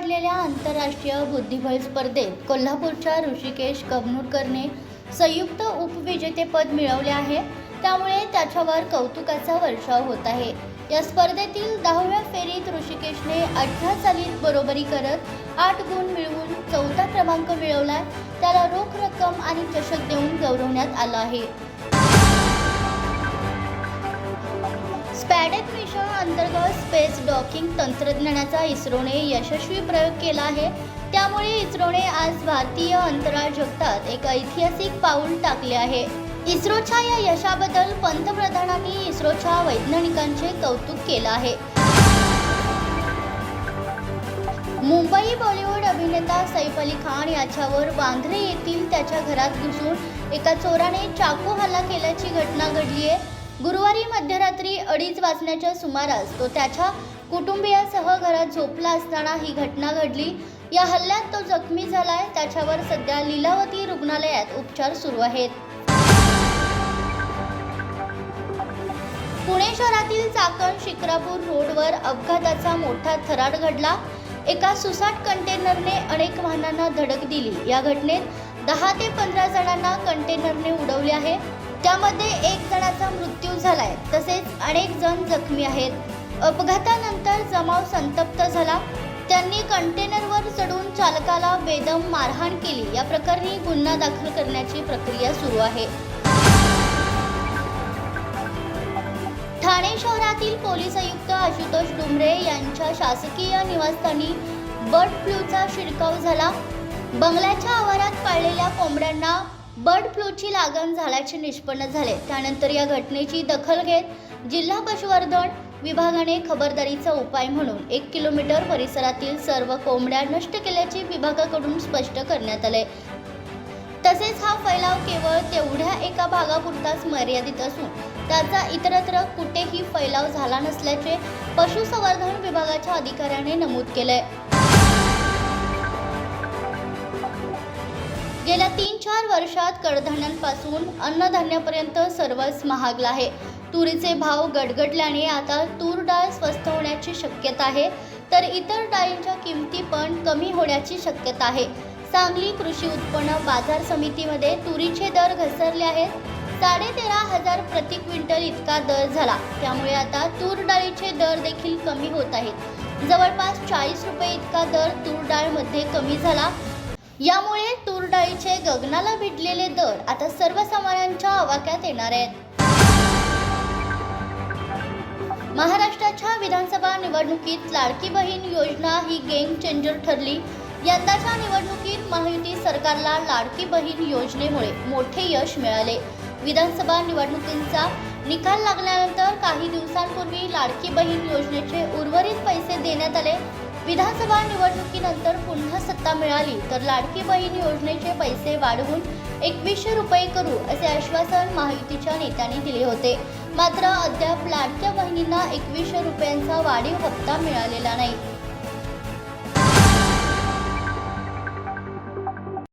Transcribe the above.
पडलेल्या आंतरराष्ट्रीय बुद्धिबळ स्पर्धेत कोल्हापूरच्या ऋषिकेश कबनूरकरने संयुक्त उपविजेतेपद मिळवले आहे. त्यामुळे त्याच्यावर कौतुकाचा वर्षाव होत आहे. या स्पर्धेतील दहाव्या फेरीत ऋषिकेशने अठरा चालीत बरोबरी करत आठ गुण मिळवून चौथा क्रमांक मिळवला त्याला रोख रक्कम आणि चषक देऊन गौरवण्यात आलं आहे. स्पॅडेक अंतरिक्ष अंतर्गत स्पेस डॉकिंग तंत्रज्ञानाचा इस्रोने यशस्वी प्रयोग केला आहे. त्यामुळे इस्रोने आज भारतीय अंतराळ जगतात एक ऐतिहासिक पाऊल टाकले आहे. इस्रोच्या या यशाबद्दल पंतप्रधानांनी इस्रोच्या वैज्ञानिकांचे कौतुक केलं आहे. मुंबई बॉलिवूड अभिनेता सैफ अली खान याच्यावर वांद्रे येथील त्याच्या घरात घुसून एका चोराने चाकू हल्ला केल्याची घटना घडली आहे. गुरुवारी मध्यरात्री अडीच वाजण्याच्या सुमारास तो त्याच्या कुटुंबियासह घरात झोपला असताना ही घटना घडली. या हल्ल्यात तो जखमी झालाय. त्याच्यावर सध्या लीलावती रुग्णालयात उपचार सुरू आहेत. पुणे शहरातील चाकण शिक्रापूर रोडवर अपघाताचा मोठा थरार घडला. एका सुसाट कंटेनरने अनेक वाहनांना धडक दिली. या घटनेत दहा ते पंधरा जणांना कंटेनरने उडवले आहे. त्यामध्ये एक जणाचा मृत्यू झालाय. तसेच अनेक जण जखमी आहेत. अपघातानंतर जमाव संतप्त झाला. त्यांनी कंटेनरवर चढून चालकाला बेदम मारहाण केली. या प्रकरणी गुन्हा दाखल करण्याची प्रक्रिया सुरू आहे. ठाणे शहरातील पोलीस आयुक्त आशुतोष डुमरे यांच्या शासकीय निवासस्थानी बर्ड फ्लूचा शिरकाव झाला. बंगल्याच्या आवारात पाळलेल्या कोंबड्यांना बर्ड फ्लूची लागण झाल्याचे निष्पन्न झाले. त्यानंतर या घटनेची दखल घेत जिल्हा पशुवर्धन विभागाने खबरदारीचा उपाय म्हणून एक किलोमीटर परिसरातील सर्व कोंबड्या नष्ट केल्याचे विभागाकडून स्पष्ट करण्यात आले. तसेच हा फैलाव केवळ तेवढ्या एका भागापुरताच मर्यादित असून त्याचा इतरत्र कुठेही फैलाव झाला नसल्याचे पशुसंवर्धन विभागाच्या अधिकाऱ्याने नमूद केले. गेल्या तीन वर्षात कडधान्यांपासून अन्नधान्यापर्यंत सर्वच महागला आहे. तुरीचे भाव गडगडल्याने आता तूर डाळ स्वस्त होण्याची शक्यता आहे तर इतर डाळींच्या किमती पण कमी होण्याची शक्यता आहे. सांगली कृषी उत्पन्न बाजार समितीमध्ये तुरीचे दर घसरले आहेत. साडे तेरा हजार प्रति क्विंटल इतका दर झाला. त्यामुळे आता तूर डाळीचे दर देखील कमी होत आहेत. जवळपास चाळीस रुपये इतका दर तूर डाळमध्ये कमी झाला. यामुळे तूर डाळीचे गगनाला भिडलेले दर आता सर्वसामान्यांच्या आवाक्यात येणार आहेत. महाराष्ट्राच्या विधानसभा निवडणुकीत लाडकी बहीण योजना ही गेम चेंजर ठरली. यंदाच्या निवडणुकीत महायुती सरकारला लाडकी बहीण योजनेमुळे मोठे यश मिळाले. विधानसभा निवडणुकींचा निकाल लागल्यानंतर काही दिवसांपूर्वी लाडकी बहीण योजनेचे उर्वरित पैसे देण्यात आले. विधानसभा निवडणुकीनंतर पुन्हा सत्ता मिळाली तर लाडकी बहीण योजनेचे पैसे वाढवून एकवीसशे रुपये करू असे आश्वासन महायुतीच्या नेत्यांनी दिले होते. मात्र अद्याप लाडक्या बहिणींना एकवीसशे रुपयांचा वाढीव हप्ता मिळालेला नाही.